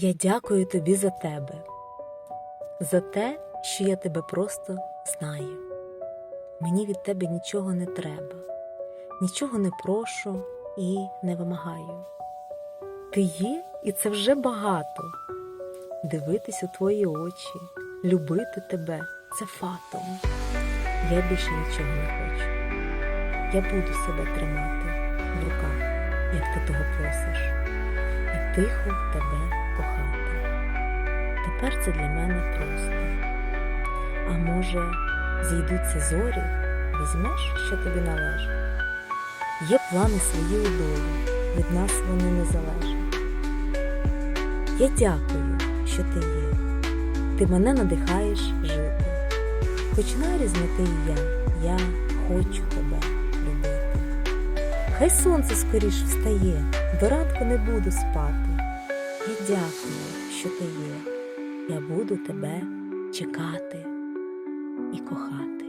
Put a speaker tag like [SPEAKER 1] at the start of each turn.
[SPEAKER 1] Я дякую тобі за тебе, за те, що я тебе просто знаю. Мені від тебе нічого не треба, нічого не прошу і не вимагаю. Ти є, і це вже багато. Дивитись у твої очі, любити тебе це фатом. Я більше нічого не хочу. Я буду себе тримати в руках, як ти того просиш, і тихо тебе. Тепер це для мене просто. А може, зійдуться зорі, візьмеш, що тобі належить? Є плани свої у долі, від нас вони не залежать. Я дякую, що ти є. Ти мене надихаєш жити. Хоч нарізно ти і я, я хочу тебе любити. Хай сонце скоріш встає, до ранку не буду спати. Я дякую, що ти є. Я буду тебе чекати і кохати.